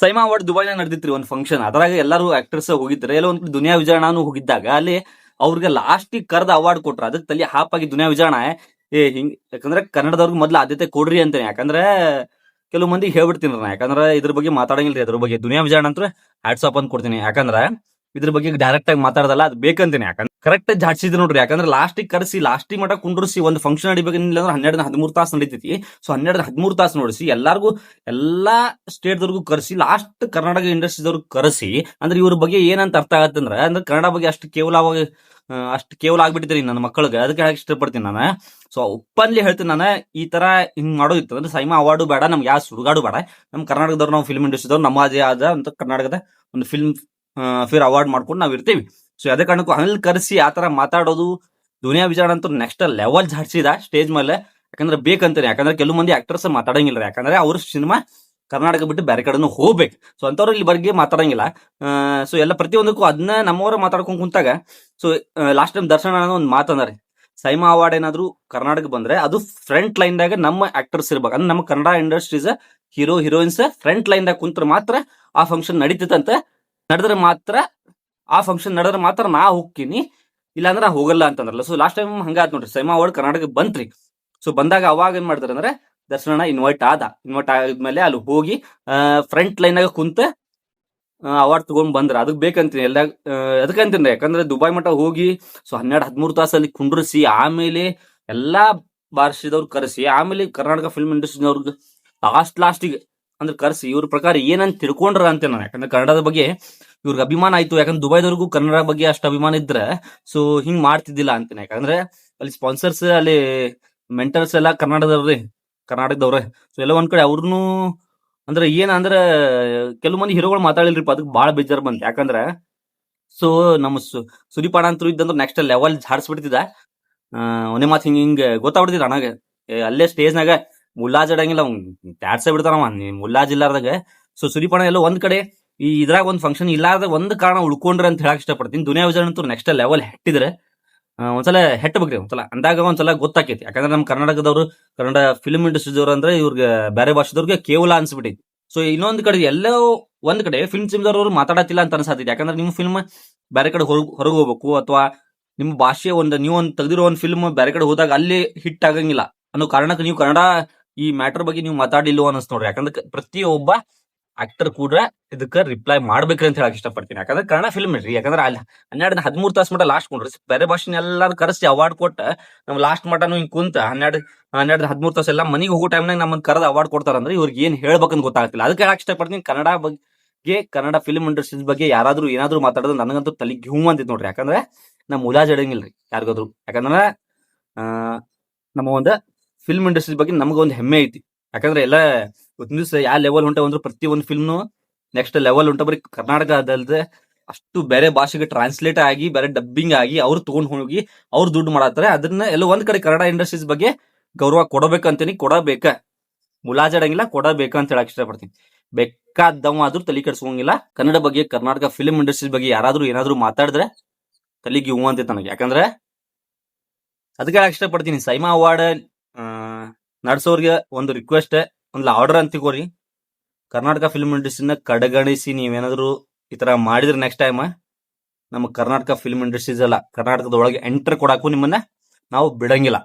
SIIMA award ದುಬೈನ ನಡೆದಿತ್ರಿ ಒಂದು function ಅದ್ರಾಗ ಎಲ್ಲರೂ ಆಕ್ಟರ್ಸ್ ಹೋಗಿದ್ರೆ ಎಲ್ಲ ಒಂದ್ ದುನಿಯಾ ವಿಜಯಣ್ಣನು ಹೋಗಿದ್ದಾಗ, ಅಲ್ಲಿ ಅವ್ರಿಗೆ ಲಾಸ್ಟ್ ಕರೆದ ಅವಾರ್ಡ್ ಕೊಟ್ರ. ಅದಕ್ಕೆ ತಲೆ ಹಾಪ್ ಆಗಿ ದುನಿಯಾ ವಿಜಯಣ ಏ ಹಿಂಗ್, ಯಾಕಂದ್ರೆ ಕನ್ನಡದವ್ರಿಗೆ ಮೊದ್ಲು ಆದ್ಯತೆ ಕೊಡ್ರಿ ಅಂತಾನೆ ಯಾಕಂದ್ರೆ ಕೆಲವು ಮಂದಿ ಹೇಳ್ಬಿಡ್ತೀನಿ ನಾ ಯಾಕಂದ್ರೆ ಇದ್ರ ಬಗ್ಗೆ ಮಾತಾಡಂಗಿಲ್ರಿ ಅದ್ರ ಬಗ್ಗೆ. ದುನಿಯಾ ವಿಜಯಣ ಅಂತ ಹ್ಯಾಟ್ಸ್ ಅಂತ ಕೊಡ್ತೀನಿ. ಯಾಕಂದ್ರೆ ಇದ್ರ ಬಗ್ಗೆ ಡೈರೆಕ್ಟ್ ಆಗಿ ಮಾತಾಡೋದಲ್ಲ, ಅದು ಬೇಕಂತೀನಿ ಯಾಕಂದ್ರೆ ಕರೆಕ್ಟ್ ಜಾಡ್ಸಿದ್ರು ನೋಡ್ರಿ. ಯಾಕಂದ್ರೆ ಲಾಸ್ಟಿಗೆ ಕರೆಸಿ ಲಾಸ್ಟಿಗೆ ಮಟ್ಟ ಕುಂಡ್ರಿಸಿ ಒಂದು ಫಂಕ್ಷನ್ ನಡಿಬೇಕಂದ್ರೆ ಅಂದ್ರೆ ಹನ್ನೆರಡು ಹದಿಮೂರು ತಾಸು ನಡೀತೈತಿ. ಸೊ ಹನ್ನೆರಡು ಹದಿಮೂರು ತಾಸು ನೋಡಿಸಿ, ಎಲ್ಲಾರ್ಗು, ಎಲ್ಲಾ ಸ್ಟೇಟ್ದವ್ರಿಗೂ ಕರೆಸಿ ಲಾಸ್ಟ್ ಕರ್ನಾಟಕ ಇಂಡಸ್ಟ್ರಿದವ್ರಿಗೆ ಕರೆಸಿ, ಅಂದ್ರೆ ಇವ್ರ ಬಗ್ಗೆ ಏನಂತ ಅರ್ಥ ಆಗತ್ತಂದ್ರ ಅಂದ್ರೆ ಕನ್ನಡ ಬಗ್ಗೆ ಅಷ್ಟು ಕೇವಲ ಅವಾಗ ಅಷ್ಟು ಕೇವಲ ಆಗ್ಬಿಟ್ಟಿದ್ರಿ ನನ್ನ ಮಕ್ಕಳಿಗೆ. ಅದಕ್ಕೆ ಹೇಳಕ್ ಇಷ್ಟಪಡ್ತೀನಿ ನಾನು. ಸೊ ಒಪ್ಪನ್ಲಿ ಹೇಳ್ತೀನಿ ನಾನು, ಈ ತರ ಹಿಂಗ್ ಮಾಡೋದಿತ್ತು ಅಂದ್ರೆ ಸೈಮಾ ಅವಾರ್ಡು ಬೇಡ, ನಮ್ಗೆ ಯಾವ ಸುಡುಗಾಡು ಬೇಡ. ನಮ್ಮ ಕರ್ನಾಟಕದವ್ರು ನಾವು ಫಿಲ್ಮ್ ಇಂಡಸ್ಟ್ರಿದವ್ರು ನಮ್ಮದೇ ಆದ ಅಂತ ಕರ್ನಾಟಕದ ಒಂದು ಫಿಲ್ಮ್ ಫಿರ್ ಅವಾರ್ಡ್ ಮಾಡ್ಕೊಂಡು ನಾವ್ ಇರ್ತೀವಿ. ಸೊ ಅದೇ ಕಾರಣಕ್ಕೂ ಅನಿಲ್ ಕರೆಸಿ ಆ ತರ ಮಾತಾಡೋದು ದುನಿಯಾ ವಿಚಾರ ಅಂತೂ ನೆಕ್ಸ್ಟ್ ಲೆವೆಲ್ ಜಾಡ್ಸಿದ ಸ್ಟೇಜ್ ಮೇಲೆ. ಯಾಕಂದ್ರೆ ಬೇಕಂತಾನೆ. ಯಾಕಂದ್ರೆ ಕೆಲವು ಮಂದಿ ಆಕ್ಟರ್ಸ್ ಮಾತಾಡಂಗಿಲ್ಲ. ಯಾಕಂದ್ರೆ ಅವ್ರ ಸಿನಿಮಾ ಕರ್ನಾಟಕ ಬಿಟ್ಟು ಬೇರೆ ಕಡೆನೂ ಹೋಗ್ಬೇಕು. ಸೊ ಅಂತವ್ರು ಇಲ್ಲಿ ಬಗ್ಗೆ ಮಾತಾಡಂಗಿಲ್ಲ. ಸೊ ಎಲ್ಲ ಪ್ರತಿಯೊಂದಕ್ಕೂ ಅದನ್ನ ನಮ್ಮವ್ರ ಮಾತಾಡ್ಕೊಂಡು ಕುಂತಾಗ ಸೊ ಲಾಸ್ಟ್ ಟೈಮ್ ದರ್ಶನ ಅನ್ನೋ ಒಂದು ಮಾತಂದ್ರೆ ಸೈಮಾ ಅವಾರ್ಡ್ ಏನಾದ್ರು ಕರ್ನಾಟಕ ಬಂದ್ರೆ ಅದು ಫ್ರಂಟ್ ಲೈನ್ ದಾಗ ನಮ್ಮ ಆಕ್ಟರ್ಸ್ ಇರ್ಬೇಕು. ಅಂದ್ರೆ ನಮ್ಮ Kannada industries hero heroines front line ದಾಗ ಕುಂತ್ರ ಮಾತ್ರ ಆ ಫಂಕ್ಷನ್ ನಡೀತದಂತೆ ನಡೆದ್ರೆ ಮಾತ್ರ ಆ ಫಂಕ್ಷನ್ ನಡೆದ್ರೆ ಮಾತ್ರ ನಾ ಹೋಗ್ತೀನಿ. ಇಲ್ಲಾಂದ್ರೆ ನಾ ಹೋಗಲ್ಲ ಅಂತಂದ್ರಲ್ಲ. ಸೊ ಲಾಸ್ಟ್ ಟೈಮ್ ಹಂಗಾತ್ ನೋಡ್ರಿ. ಸೈಮಾ ಅವಾರ್ಡ್ ಕರ್ನಾಟಕ ಬಂತ್ರಿ. ಸೊ ಬಂದಾಗ ಅವಾಗ ಏನ್ ಮಾಡ್ತಾರೆ ಅಂದ್ರೆ ದರ್ಶನ ಇನ್ವೈಟ್ ಆದ. ಇನ್ವೈಟ್ ಆದ್ಮೇಲೆ ಅಲ್ಲಿ ಹೋಗಿ ಫ್ರಂಟ್ ಲೈನ್ ಆಗ ಕುಂತ ಅವಾರ್ಡ್ ತಗೊಂಡ್ ಬಂದ್ರ. ಅದಕ್ಕೆ ಬೇಕಂತೀನಿ ಎಲ್ಲ ಅದಕ್ಕಂತೀನಿ ಯಾಕಂದ್ರೆ ದುಬೈ ಮಟ್ಟ ಹೋಗಿ, ಸೊ, ಹನ್ನೆರಡು, ಹದಿಮೂರು ತಾಸಲ್ಲಿ ಕುಂಡ್ರಿಸಿ, ಆಮೇಲೆ ಎಲ್ಲಾ ಭಾಷೆದವ್ರು ಕರೆಸಿ, ಆಮೇಲೆ ಕರ್ನಾಟಕ ಫಿಲ್ಮ್ ಇಂಡಸ್ಟ್ರಿನವ್ರಿಗೆ ಲಾಸ್ಟ್ ಲಾಸ್ಟಿಗೆ ಅಂದ್ರೆ ಕರೆಸಿ, ಇವ್ರ ಪ್ರಕಾರ ಏನಂತ ತಿಳ್ಕೊಂಡ್ರ ಅಂತ ನಾನು. ಯಾಕಂದ್ರೆ ಕನ್ನಡದ ಬಗ್ಗೆ ಇವ್ರಿಗೆ ಅಭಿಮಾನ ಆಯ್ತು. ಯಾಕಂದ್ರೆ ದುಬೈದವ್ರಿಗೂ ಕನ್ನಡ ಬಗ್ಗೆ ಅಷ್ಟು ಅಭಿಮಾನ ಇದ್ರೆ ಸೊ ಹಿಂಗ್ ಮಾಡ್ತಿದ್ದಿಲ್ಲ ಅಂತೀನಿ. ಯಾಕಂದ್ರೆ ಅಲ್ಲಿ ಸ್ಪಾನ್ಸರ್ಸ್ ಅಲ್ಲಿ ಮೆಂಟರ್ಸ್ ಎಲ್ಲ ಕನ್ನಡದವ್ರಿ ಕರ್ನಾಟಕದವ್ರೆ. ಸೊ ಎಲ್ಲ ಒಂದ್ ಕಡೆ ಅವ್ರನ್ನು ಅಂದ್ರೆ ಏನಂದ್ರೆ ಕೆಲವು ಮಂದಿ ಹೀರೋಗಳು ಮಾತಾಡಿಲ್ರಿಪ್ಪ ಅದಕ್ಕೆ ಬಹಳ ಬೇಜಾರ್ ಬಂತು. ಯಾಕಂದ್ರೆ ಸೊ ನಮ್ಮ ಸುದೀಪಾಣ ಅಂತೂ ಇದ್ದಂದ್ರೆ ನೆಕ್ಸ್ಟ್ ಲೆವೆಲ್ ಜಾಡ್ಸ್ಬಿಡ್ತಿದ್ದ ಒಂದೇ ಮಾತು ಹಿಂಗೆ ಹಿಂಗೆ ಗೊತ್ತಾಗ್ಬಿಡ್ತಿದ್ದ ಏ, ಅಲ್ಲೇ ಸ್ಟೇಜ್ನಾಗ ಮುಲ್ಲಾಜ್ ಆಡಂಗಿಲ್ಲ ಅವ್ನು ತ್ಯಾಡ್ಸೇ ಬಿಡ್ತಾನವ ಮುಲ್ಲಾಜ್ ಇಲ್ಲಾರ್ದಾಗ. ಸೊ ಸುದೀಪಾಣ ಎಲ್ಲ ಒಂದ್ ಕಡೆ ಈ ಇದ್ರಾಗ ಒಂದು ಫಂಕ್ಷನ್ ಇಲ್ಲಾರ್ದ ಒಂದ್ ಕಾರಣ ಉಳ್ಕೊಂಡ್ರೆ ಅಂತ ಹೇಳಕ್ ಇಷ್ಟಪಡ್ತೀನಿ. ದುನಿಯಾ ವಿಜಯ್ ಅಂತೂ ನೆಕ್ಸ್ಟ್ ಲೆವೆಲ್ ಹೆಟ್ಟಿದ್ರೆ. ಒಂದ್ಸಲ ಹೆಟ್ಟಬೇಕ್ರಿ ಒಂದ್ಸಲ. ಅಂದಾಗ ಒಂದ್ಸಲ ಗೊತ್ತಾಕೈತಿ. ಯಾಕಂದ್ರೆ ನಮ್ಮ ಕರ್ನಾಟಕದವರು, ಕನ್ನಡ ಫಿಲ್ಮ್ ಇಂಡಸ್ಟ್ರಿದವ್ರು ಅಂದ್ರೆ ಇವ್ರಿಗೆ ಬೇರೆ ಭಾಷೆದವ್ರಿಗೆ ಕೇವಲ ಅನ್ಸ್ಬಿಟ್ಟೈತಿ. ಸೊ ಇನ್ನೊಂದ್ ಕಡೆ ಎಲ್ಲೋ ಒಂದ್ ಕಡೆ ಫಿಲ್ಮ್ ಸಿಮ್ದವ್ರವ್ರು ಮಾತಾಡತ್ತಿಲ್ಲ ಅಂತ ಅನ್ಸತ್ತೈತಿ ಯಾಕಂದ್ರೆ ನಿಮ್ಮ ಫಿಲ್ಮ್ ಬೇರೆ ಕಡೆ ಹೊರಗ್ ಹೋಗ್ಬೇಕು ಅಥವಾ ನಿಮ್ಮ ಭಾಷೆ ಒಂದು, ನೀವು ಒಂದ್ ತೆಗೆದಿರೋ ಒಂದು ಫಿಲ್ಮ್ ಬೇರೆ ಕಡೆ ಹೋದಾಗ ಅಲ್ಲಿ ಹಿಟ್ ಆಗಂಗಿಲ್ಲ ಅನ್ನೋ ಕಾರಣಕ್ಕೆ ನೀವು ಕನ್ನಡ ಈ ಮ್ಯಾಟರ್ ಬಗ್ಗೆ ನೀವು ಮಾತಾಡಿಲ್ಲ ಅನ್ಸ್ ನೋಡ್ರಿ. ಯಾಕಂದ್ರೆ ಪ್ರತಿಯೊಬ್ಬ ಆಕ್ಟರ್ ಕೂಡ ಇದಕ್ಕೆ ರಿಪ್ಲೈ ಮಾಡ್ಬೇಕ್ರಿ ಅಂತ ಹೇಳಕ್ ಇಷ್ಟಪಡ್ತೀನಿ. ಯಾಕಂದ್ರೆ ಕನ್ನಡ ಫಿಲ್ಮ್ ಇಲ್ರಿ. ಯಾಕಂದ್ರೆ ಅಲ್ಲಿ ಹನ್ನೆರಡು ಹದಿಮೂರು ತಾಸು ಮಟ್ಟ ಲಾಸ್ಟ್ ಕೊಂಡ್ರಿ. ಬೇರೆ ಭಾಷೆ ಎಲ್ಲಾರು ಕರೆಸಿ ಅವಾರ್ಡ್ ಕೊಟ್ಟ ನಮ್ ಲಾಸ್ಟ್ ಮಟನು ಹಿಂಗ್ ಕುಂತ ಹನ್ನೆರಡು ಹನ್ನೆರಡು ಹದಿಮೂರು ತಾಸು ಎಲ್ಲ ಮನೆಗೆ ಹೋಗೋ ಟೈಮ್ನಾಗ ನಮ್ಮನ್ನ ಕರೆದ ಅವಾರ್ಡ್ ಕೊಡ್ತಾರಂದ್ರೆ ಇವ್ರಿಗೆ ಏನ್ ಹೇಳ್ಬೇಕಂತ ಗೊತ್ತಾಗ್ತಿಲ್ಲ. ಅದಕ್ಕೆ ಹೇಳಕ್ ಇಷ್ಟಪಡ್ತೀನಿ, ಕನ್ನಡ ಬಗ್ಗೆ, ಕನ್ನಡ ಫಿಲ್ಮ್ ಇಂಡಸ್ಟ್ರೀಸ್ ಬಗ್ಗೆ ಯಾರಾದ್ರೂ ಏನಾದ್ರು ಮಾತಾಡೋದು ನನಗಂತೂ ತಲೆ ಘ್ಯೂ ಅಂತಿತ್ತು ನೋಡ್ರಿ. ಯಾಕಂದ್ರೆ ನಮ್ ಮುಲಾಜ್ ರೀ ಯಾರಿಗಾದ್ರು. ಯಾಕಂದ್ರೆ ನಮ್ಮ ಒಂದು ಫಿಲ್ಮ್ ಇಂಡಸ್ಟ್ರಿ ಬಗ್ಗೆ ನಮಗೊಂದು ಹೆಮ್ಮೆ ಐತಿ. ಯಾಕಂದ್ರೆ ಎಲ್ಲ ಒಂದ್ ದಿವಸ ಯಾವ ಲೆವೆಲ್ ಹೊಂಟ ಅಂದ್ರೆ ಪ್ರತಿ ಒಂದು ಫಿಲ್ಮ್ ನೆಕ್ಸ್ಟ್ ಲೆವೆಲ್ ಹೊಂಟ ಬರೀ ಕರ್ನಾಟಕ ಅದಲ್ದೆ ಅಷ್ಟು ಬೇರೆ ಭಾಷೆಗೆ ಟ್ರಾನ್ಸ್ಲೇಟ್ ಆಗಿ, ಬೇರೆ ಡಬ್ಬಿಂಗ್ ಆಗಿ ಅವ್ರು ತಗೊಂಡ್ ಹೋಗಿ ಅವ್ರು ದುಡ್ಡು ಮಾಡತ್ತಾರೆ. ಅದನ್ನ ಎಲ್ಲ ಒಂದ್ ಕಡೆ ಕನ್ನಡ ಇಂಡಸ್ಟ್ರೀಸ್ ಬಗ್ಗೆ ಗೌರವ ಕೊಡಬೇಕಂತೀನಿ, ಕೊಡಬೇಕ. ಮುಲಾಜಾಡಂಗಿಲ್ಲ, ಕೊಡಬೇಕ ಅಂತ ಹೇಳಕ್ ಇಷ್ಟಪಡ್ತೀನಿ. ಬೇಕಾದವ ಆದ್ರೂ ತಲೆ ಕೆಡ್ಸ್ಕೊಂಗಿಲ್ಲ ಕನ್ನಡ ಬಗ್ಗೆ, ಕರ್ನಾಟಕ ಫಿಲ್ಮ್ ಇಂಡಸ್ಟ್ರೀಸ್ ಬಗ್ಗೆ ಯಾರಾದ್ರೂ ಏನಾದ್ರೂ ಮಾತಾಡಿದ್ರೆ ತಲೆಗೆ ಹೂ ಅಂತ ನನಗೆ ಯಾಕಂದ್ರೆ ಅದಕ್ಕೆ ಹೇಳಕ್ ಇಷ್ಟಪಡ್ತೀನಿ. ಸೈಮಾ ಅವಾರ್ಡ್ ನಡ್ಸೋರ್ಗೆ ಒಂದು ರಿಕ್ವೆಸ್ಟ್ ಒಂದು ಆರ್ಡರ್ ಅಂತ ತಗೋರಿ ಕರ್ನಾಟಕ ಫಿಲ್ಮ್ ಇಂಡಸ್ಟ್ರಿನ ಕಡೆಗಣಿಸಿ ನೀವೇನಾದ್ರು ಈ ತರ ಮಾಡಿದ್ರೆ ನೆಕ್ಸ್ಟ್ ಟೈಮ್ ನಮ್ಮ ಕರ್ನಾಟಕ ಫಿಲ್ಮ್ ಇಂಡಸ್ಟ್ರೀಸ್ ಅಲ್ಲ ಕರ್ನಾಟಕದ ಒಳಗೆ ಎಂಟರ್ ಕೊಡಕ್ಕೂ ನಿಮ್ಮನ್ನ ನಾವು ಬಿಡಂಗಿಲ್ಲ.